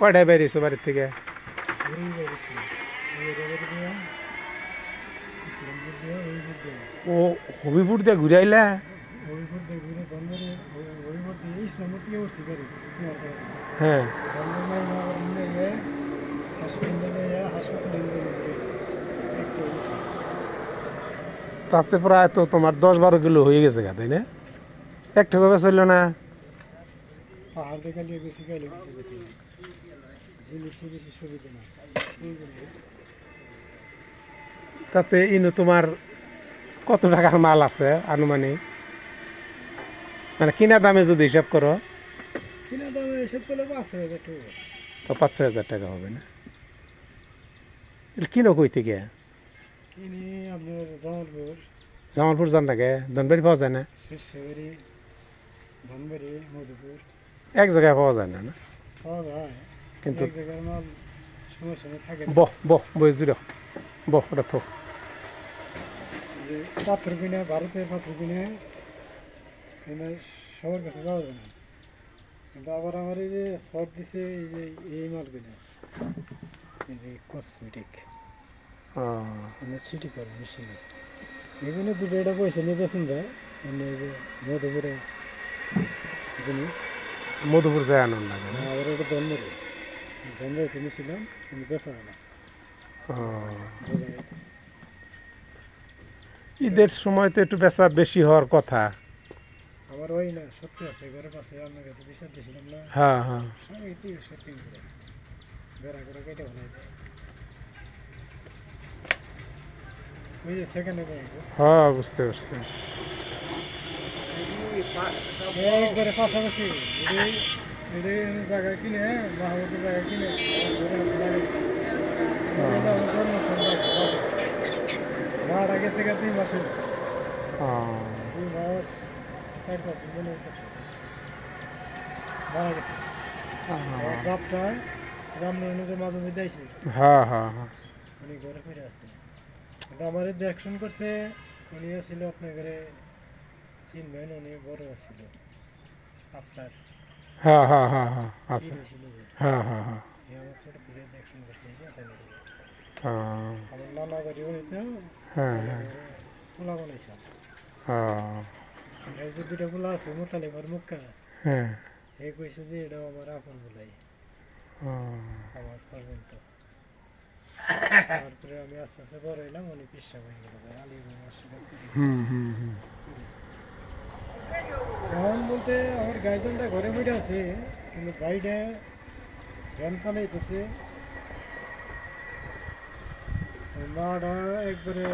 কয়টায় বেরিয়েছো বাড়ির থেকে? ও হবিপুর দিয়ে ঘুরে আইলা হ্যাঁ। তাতে প্রায় তো তোমার দশ বারো কিলো হয়ে গেছে গা তাই না? একটা কবে চলল না? পাহাড় দেখা নিয়ে গেছি গাইলে গেছি গেছি জিনিসে বেশি সুবিধা না। তাতে ইনো তোমার কত টাকার মাল আছে আনুমানিক? মানে কিনা দামে যদি হিসাব করো। কিনা দামে এসব পেলে পাঁচ হাজার টাকা তো পাঁচ ছয় হাজার টাকা হবে না। কিনো কই থেকে? কিনি আপনার জামালপুর। জামালপুর যান লাগে ধনবাড়ি পাওয়া যায় না? ধনবাড়ি মধুপুর। এক জায়গায় পাওয়া যায় না না? পাওয়া যায় কিন্তু বহ বহ বই জুড়ে। বহ ওটা থো পাথর কিনে ভারতের পাথর কিনে সবার কাছে পাওয়া যায় না। কিন্তু আবার আমার এই যে শর্ট দিছে এই যে এই মাল কিনে এই যে কসমেটিক মানে সিটি করে মেশিনে এখানে দুটো এটা পয়সা নিয়ে বেতন দেয় মানে মধুপুরে জিনিস। মধুপুর যায় আনন্দ লাগে আবার ওটা দন্দরে দন্দরে কিনেছিলাম কিন্তু বেচা হয় না। ঈদের সময় তো একটু বেচা বেশি হওয়ার কথা। আমার ওই না সত্যি আছে ঘরের পাশে আপনার কাছে বিচার দিয়েছিলাম না? হ্যাঁ হ্যাঁ। সত্যি বেড়া করে কেটে বানাই দেয়। ওই যে সেকেন্ডে ব্যাংক হ্যাঁ বুঝতে পারছি। একবারে পাশাপাশি জায়গা কিনে মাহমুদের জায়গা কিনে ভাড়া গেছে গা দুই মাসে দুই মাস চার পাঁচ মনে হইতেছে। মারা গেছে। বাপটা যে মাঝে মধ্যে হ্যাঁ হ্যাঁ হ্যাঁ। উনি ঘরে ফিরে আছে কিন্তু আমার দেখশন করছে উনি ছিল আপনার ঘরে চিনবেন উনি বড় ছিল আফসার হ্যাঁ হ্যাঁ হ্যাঁ হ্যাঁ ছিল হ্যাঁ হ্যাঁ হ্যাঁ আমার ছোট থেকে দেখশন করছে আমার নানা বাড়ি উনি তো হ্যাঁ হ্যাঁ পোলা বানাইছে এই যে দুটা পোলা আছে মোটালি আমার হ্যাঁ এই কইছে যে এটা আমার আপন বলাই আমার পর্যন্ত তারপরে আমি আস্তে আস্তে বড় হইলাম উনি পিসা হয়ে গেল আলী হুম হুম হুম এখন বলতে আমার গার্জেনটা ঘরে বসে আছে কিন্তু গাড়িটা ভ্যান চালাইতেছে মাটা একবারে